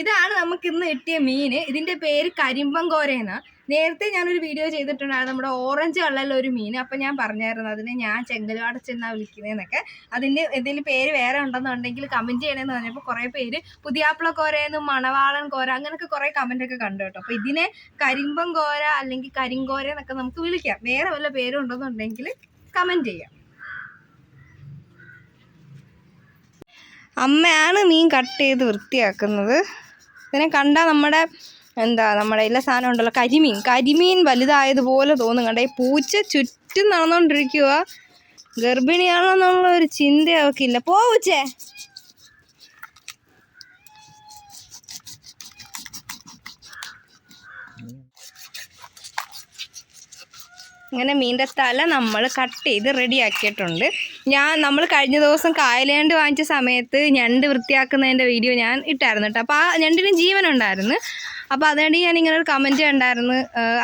ഇതാണ് നമുക്ക് ഇന്ന് കിട്ടിയ മീന്. ഇതിന്റെ പേര് കരിമ്പൻ കോരയെന്നാ നേരത്തെ ഞാനൊരു വീഡിയോ ചെയ്തിട്ടുണ്ടായിരുന്നു നമ്മുടെ ഓറഞ്ച് കളറിലെ ഒരു മീൻ അപ്പം ഞാൻ പറഞ്ഞായിരുന്നു അതിനെ ഞാൻ ചെങ്കലുവാട ചെന്നാ വിളിക്കുന്നതെന്നൊക്കെ അതിന് എന്തെങ്കിലും പേര് വേറെ ഉണ്ടെന്നുണ്ടെങ്കിൽ കമന്റ് ചെയ്യണമെന്ന് പറഞ്ഞപ്പോൾ കുറേ പേര് പുതിയാപ്പിള കോരയെന്നും മണവാളൻ കോര അങ്ങനെയൊക്കെ കുറേ കമന്റ് ഒക്കെ കണ്ടു കേട്ടോ. അപ്പോൾ ഇതിനെ കരിമ്പം കോര അല്ലെങ്കിൽ കരിങ്കോര എന്നൊക്കെ നമുക്ക് വിളിക്കാം. വേറെ വല്ല പേരും ഉണ്ടെന്നുണ്ടെങ്കിൽ കമന്റ് ചെയ്യാം. അമ്മയാണ് മീൻ കട്ട് ചെയ്ത് വൃത്തിയാക്കുന്നത്. ഇതിനെ കണ്ടാൽ നമ്മുടെ എന്താ നമ്മുടെ എല്ലാ സാധനം ഉണ്ടല്ലോ കരിമീൻ. കരിമീൻ വലുതായതുപോലെ തോന്നും. കണ്ട ഈ പൂച്ച ചുറ്റും നടന്നുകൊണ്ടിരിക്കുക ഗർഭിണിയാണോ എന്നുള്ള ഒരു ചിന്ത അവക്കില്ല പോ പൂച്ചേ. അങ്ങനെ മീന്റെ തല നമ്മൾ കട്ട് ചെയ്ത് റെഡിയാക്കിയിട്ടുണ്ട്. ഞാൻ നമ്മൾ കഴിഞ്ഞ ദിവസം കായലേണ്ട് വാങ്ങിച്ച സമയത്ത് ഞണ്ട് വൃത്തിയാക്കുന്നതിന്റെ വീഡിയോ ഞാൻ ഇട്ടായിരുന്നു കേട്ടോ. അപ്പോൾ ആ ഞണ്ടിന് ജീവനുണ്ടായിരുന്നു. അപ്പോൾ അതുകൊണ്ട് ഞാൻ ഇങ്ങനെ ഒരു കമന്റ് ഉണ്ടായിരുന്നു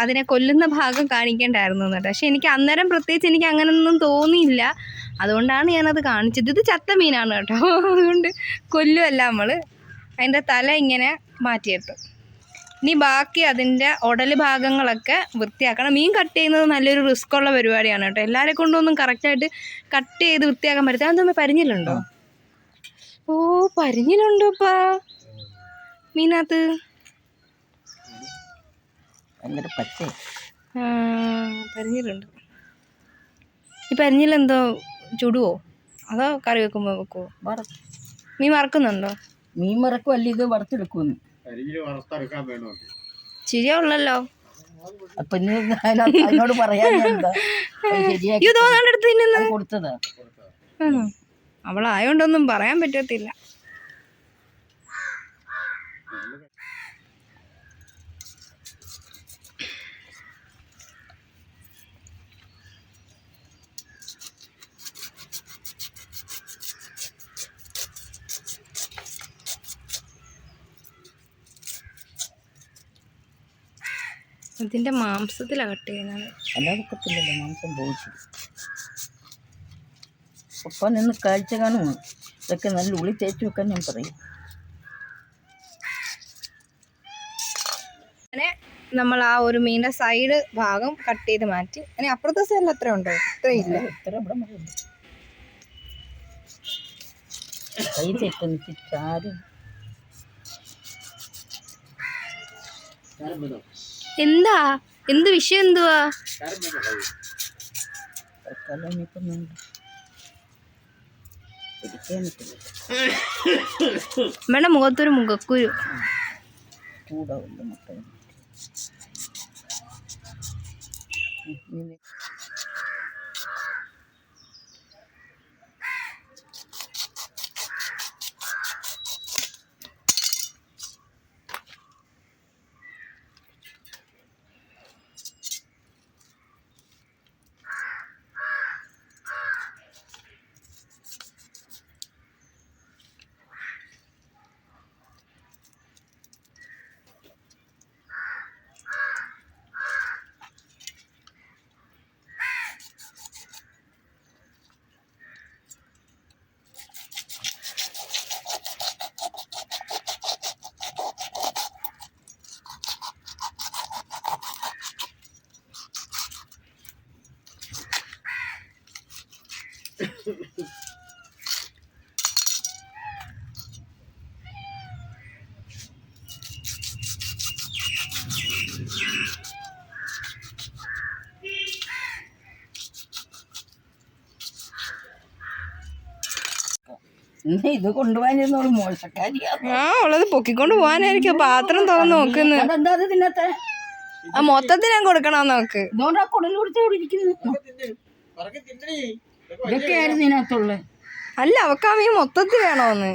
അതിനെ കൊല്ലുന്ന ഭാഗം കാണിക്കേണ്ടായിരുന്നു എന്നിട്ട് പക്ഷേ എനിക്ക് അന്നേരം പ്രത്യേകിച്ച് എനിക്ക് അങ്ങനെയൊന്നും തോന്നിയില്ല. അതുകൊണ്ടാണ് ഞാനത് കാണിച്ചത്. ഇത് ചത്ത മീനാണ് കേട്ടോ. അതുകൊണ്ട് കൊല്ലുമല്ല നമ്മൾ അതിന്റെ തല ഇങ്ങനെ മാറ്റിയെടുത്തു ഇനി ബാക്കി അതിന്റെ ഉടൽ ഭാഗങ്ങളൊക്കെ വൃത്തിയാക്കണം. മീൻ കട്ട് ചെയ്യുന്നത് നല്ലൊരു റിസ്ക് ഉള്ള പരിപാടിയാണ് കേട്ടോ. എല്ലാവരെ കൊണ്ടൊന്നും കറക്റ്റായിട്ട് കട്ട് ചെയ്ത് വൃത്തിയാക്കാൻ പറ്റില്ല അതൊന്നും പരിഞ്ഞിലുണ്ടോ? ഓ പരിഞ്ഞിലുണ്ടോ ഇപ്പാ മീനകത്ത്? പരിഞ്ഞിലുണ്ട്. ഈ പരിഞ്ഞിലെന്തോ ചുടുവോ? അതോ കറി വെക്കുമ്പോൾ വെക്കുവോ? മീൻ വറക്കുന്നുണ്ടോ? മീൻ മറക്കും അല്ല ഇത് വറുത്തെടുക്കുമെന്ന്. ശരിയാവുള്ളല്ലോ. അപ്പൊ പറയാൻ കൊടുത്തതാ. അവളായോണ്ടൊന്നും പറയാൻ പറ്റത്തില്ല. ഇതിന്റെ മാംസത്തിലാണ് കട്ട് ചെയ്യുന്നത്. അല്ലാതെ മാംസം പോയിച്ചു ഒപ്പം നിന്ന് കാഴ്ച കാണുമോ? ഇതൊക്കെ നല്ല ഉള്ളി തേച്ച് വെക്കാൻ ഞാൻ പറയും. അങ്ങനെ നമ്മൾ ആ ഒരു മീനിന്റെ സൈഡ് ഭാഗം കട്ട് ചെയ്ത് മാറ്റി. അങ്ങനെ അപ്പുറത്തെ സൈഡിൽ അത്ര ഉണ്ടോ? ഇത്രയില്ല. ഇത്ര ഇവിടെ കൈ തെറ്റെനിക്ക് ചാരും എന്താ? എന്ത് വിഷയം എന്തുവാ? അമ്മയുടെ മുഖത്തൊരു മുഖക്കുരു. ചൂടാവില്ല മുട്ട ഇത് കൊണ്ടുപോകാനിരുന്ന ഒരു മോശക്കാരിയാണ് ആ ഉള്ളത് പൊക്കിക്കൊണ്ട് പോകാനായിരിക്കും. പാത്രം തുറന്ന് നോക്കുന്നു എന്താ അത് തിന്നത്തെ? ആ മൊത്തത്തിൽ ഞാൻ കൊടുക്കണം നോക്ക്. ഇതുകൊണ്ട് ആ കുടൽ ഇതൊക്കെയായിരുന്നു ഇതിനകത്തുള്ളത് അല്ല അവക്ക് ആ മീൻ മൊത്തത്തിൽ വേണോന്ന്.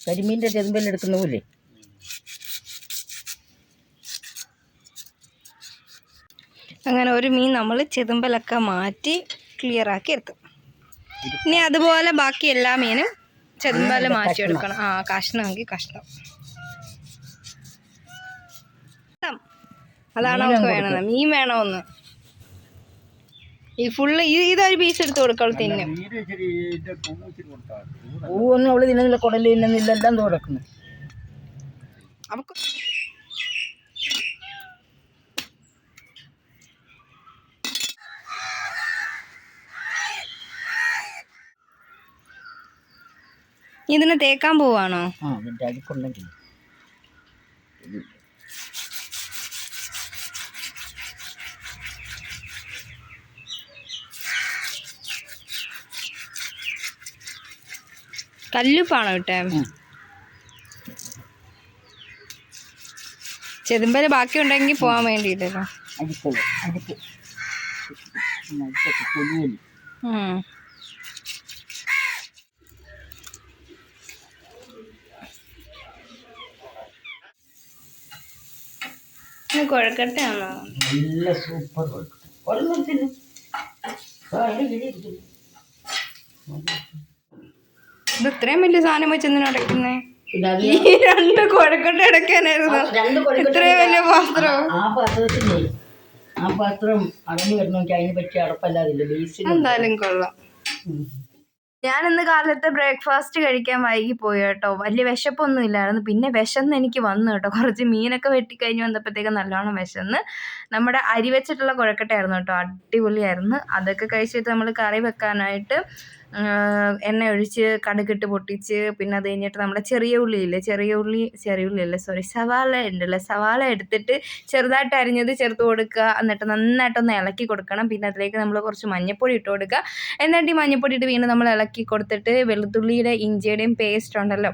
കരിമീന്റെ ചെതുമ്പല്ല എടുക്കുന്ന പോലെ. അങ്ങനെ ഒരു മീൻ നമ്മൾ ചെതുമ്പലൊക്കെ മാറ്റി ക്ലിയർ ആക്കി എടുത്തു. ഇനി അതുപോലെ ബാക്കി എല്ലാ മീനും ചെതുമ്പൽ മാറ്റി എടുക്കണം. ആ കഷ്ണമെങ്കിൽ കഷ്ണം. അതാണ് അവർക്ക് വേണത് മീൻ വേണമെന്ന്. ഈ ഫുള്ള് ഇതൊരു പീസ് എടുത്ത് കൊടുക്കൾ തിന്നും. പൂവൊന്നും അവൾ തിന്നുന്നില്ല കുടൽ തിന്നുന്നില്ല എല്ലാം തുടക്കുന്നു അവക്ക് ഇതിനെ തേക്കാൻ പോവാണോ? ആ അതിന്റെ കല്ലുപ്പാണോ ഇട്ടേ? ചെതുമ്പൽ ബാക്കി ഉണ്ടെങ്കിൽ പോവാൻ വേണ്ടിയിട്ടല്ലോ കൊഴക്കട്ടാണോ നല്ല സൂപ്പർ കൊടുക്കും ഒരെണ്ണം തിന്നു ആ, അതിന് കിഴി ഇരിക്കുന്നു. ഇത് ഇത്രയും വലിയ സാധനം വെച്ച് എന്തിനാ അടയ്ക്കുന്നേ? ഈ രണ്ട് കൊഴക്കട്ട അടയ്ക്കാനായിരുന്നു. രണ്ട് കൊഴുക്കട്ട ഇത്രയും വലിയ പാത്രം. ആ പാത്രത്തിലേ ആ പാത്രം അടഞ്ഞു വരണമെങ്കിൽ അതിനെ പറ്റി അടപ്പല്ലാതില്ല? എന്തായാലും കൊള്ളാം. ഞാൻ ഇന്ന് കാലത്ത് ബ്രേക്ക്ഫാസ്റ്റ് കഴിക്കാൻ വൈകി പോയി കേട്ടോ വലിയ വിശപ്പൊന്നും ഇല്ലായിരുന്നു. പിന്നെ വിശന്ന് എനിക്ക് വന്നു കേട്ടോ. കുറച്ച് മീനൊക്കെ വെട്ടിക്കഴിഞ്ഞ് വന്നപ്പോഴത്തേക്ക് നല്ലോണം വിശന്ന്. നമ്മുടെ അരി വെച്ചിട്ടുള്ള കുഴക്കട്ടായിരുന്നു കേട്ടോ. അടിപൊളിയായിരുന്നു. അതൊക്കെ കഴിച്ചിട്ട് നമ്മൾ കറി വെക്കാനായിട്ട് എണ്ണ ഒഴിച്ച് കടുകിട്ട് പൊട്ടിച്ച് പിന്നെ അത് കഴിഞ്ഞിട്ട് നമ്മുടെ ചെറിയ ഉള്ളിയില്ലേ? ചെറിയ ഉള്ളി ചെറിയ ഉള്ളി അല്ലേ സോറി സവാള ഉണ്ടല്ലോ. സവാള എടുത്തിട്ട് ചെറുതായിട്ട് അരിഞ്ഞത് ചേർത്ത് കൊടുക്കുക. എന്നിട്ട് നന്നായിട്ടൊന്ന് ഇളക്കി കൊടുക്കണം. പിന്നെ അതിലേക്ക് നമ്മൾ കുറച്ച് മഞ്ഞൾപ്പൊടി ഇട്ട് കൊടുക്കുക. എന്നിട്ട് ഈ മഞ്ഞൾപ്പൊടി ഇട്ട് വീണ്ടും നമ്മൾ ഇളക്കി കൊടുത്തിട്ട് വെളുത്തുള്ളിയുടെ ഇഞ്ചിയുടെയും പേസ്റ്റ് ഉണ്ടല്ലോ.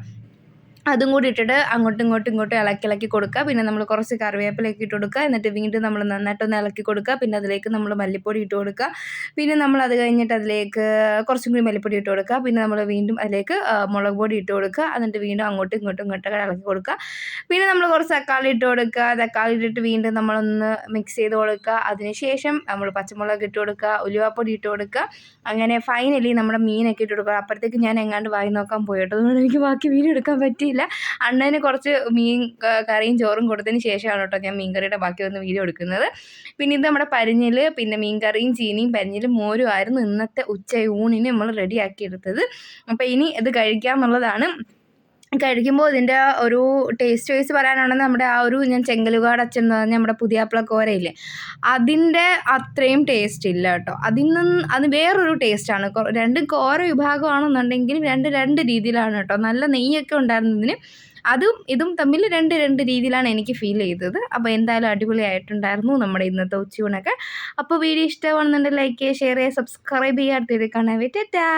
അതും കൂടി ഇട്ടിട്ട് അങ്ങോട്ടും ഇങ്ങോട്ടും ഇങ്ങോട്ടും ഇളക്കി ഇളക്കി കൊടുക്കുക. പിന്നെ നമ്മൾ കുറച്ച് കറിവേപ്പിലൊക്കെ ഇട്ട് കൊടുക്കുക. എന്നിട്ട് വീണ്ടും നമ്മൾ നന്നായിട്ടൊന്ന് ഇളക്കി കൊടുക്കുക. പിന്നെ അതിലേക്ക് നമ്മൾ മല്ലിപ്പൊടി ഇട്ട് കൊടുക്കുക. പിന്നെ നമ്മൾ അത് കഴിഞ്ഞിട്ട് അതിലേക്ക് കുറച്ചും കൂടി മല്ലിപ്പൊടി ഇട്ട് കൊടുക്കുക. പിന്നെ നമ്മൾ വീണ്ടും അതിലേക്ക് മുളക് പൊടി ഇട്ട് കൊടുക്കുക. എന്നിട്ട് വീണ്ടും അങ്ങോട്ടും ഇങ്ങോട്ടും ഇങ്ങോട്ടും ഇളക്കി കൊടുക്കുക. പിന്നെ നമ്മൾ കുറച്ച് തക്കാളി ഇട്ട് കൊടുക്കുക. തക്കാളി ഇട്ടിട്ട് വീണ്ടും നമ്മളൊന്ന് മിക്സ് ചെയ്ത് കൊടുക്കുക. അതിനുശേഷം നമ്മൾ പച്ചമുളക് ഇട്ട് കൊടുക്കുക. ഉലുവാപ്പൊടി ഇട്ട് കൊടുക്കുക. അങ്ങനെ ഫൈനലി നമ്മുടെ മീനൊക്കെ ഇട്ട് കൊടുക്കുക. അപ്പോഴത്തേക്ക് ഞാൻ എങ്ങാണ്ട് വായി നോക്കാൻ പോയിട്ടോ. അതുകൊണ്ട് എനിക്ക് ബാക്കി വീഡിയോ എടുക്കാൻ പറ്റിയില്ല. അണ്ണന് കുറച്ച് മീൻ കറിയും ചോറും കൊടുത്തതിന് ശേഷമാണ് കേട്ടോ ഞാൻ മീൻകറിയുടെ ബാക്കി വന്ന് വീഡിയോ എടുക്കുന്നത്. പിന്നെ ഇത് നമ്മുടെ പരിഞ്ഞിൽ പിന്നെ മീൻകറിയും ചീനിയും പരിഞ്ഞിലും മോരും ആയിരുന്നു ഇന്നത്തെ ഊണിന് നമ്മൾ റെഡിയാക്കി എടുത്തത് അപ്പോൾ ഇനി ഇത് കഴിക്കാമെന്നുള്ളതാണ് കഴിക്കുമ്പോൾ ഇതിന്റെ ഒരു ടേസ്റ്റ് വൈസ് പറയാനാണെങ്കിൽ നമ്മുടെ ആ ഒരു ഞാൻ ചെങ്കലുകാട് അച്ഛൻ എന്ന് പറഞ്ഞ നമ്മുടെ പുതിയാപ്പിള കോരയില്ലേ അതിന്റെ അത്രയും ടേസ്റ്റ് ഇല്ല കേട്ടോ. അതിൽ നിന്ന് അത് വേറൊരു ടേസ്റ്റാണ് രണ്ട് കോര വിഭാഗമാണെന്നുണ്ടെങ്കിലും രണ്ട് രണ്ട് രീതിയിലാണ് കേട്ടോ. നല്ല നെയ്യൊക്കെ ഉണ്ടായിരുന്നതിന് അതും ഇതും തമ്മിൽ രണ്ട് രണ്ട് രീതിയിലാണ് എനിക്ക് ഫീൽ ചെയ്തത്. അപ്പോൾ എന്തായാലും അടിപൊളിയായിട്ടുണ്ടായിരുന്നു നമ്മുടെ ഇന്നത്തെ ഉച്ചയൂണൊക്കെ അപ്പോൾ വീഡിയോ ഇഷ്ടമാണെന്നുണ്ടെങ്കിൽ ലൈക്ക് ചെയ്യുക ഷെയർ ചെയ്യുക സബ്സ്ക്രൈബ് ചെയ്യുക. അടുത്തത് കാണാൻ ടാറ്റാ.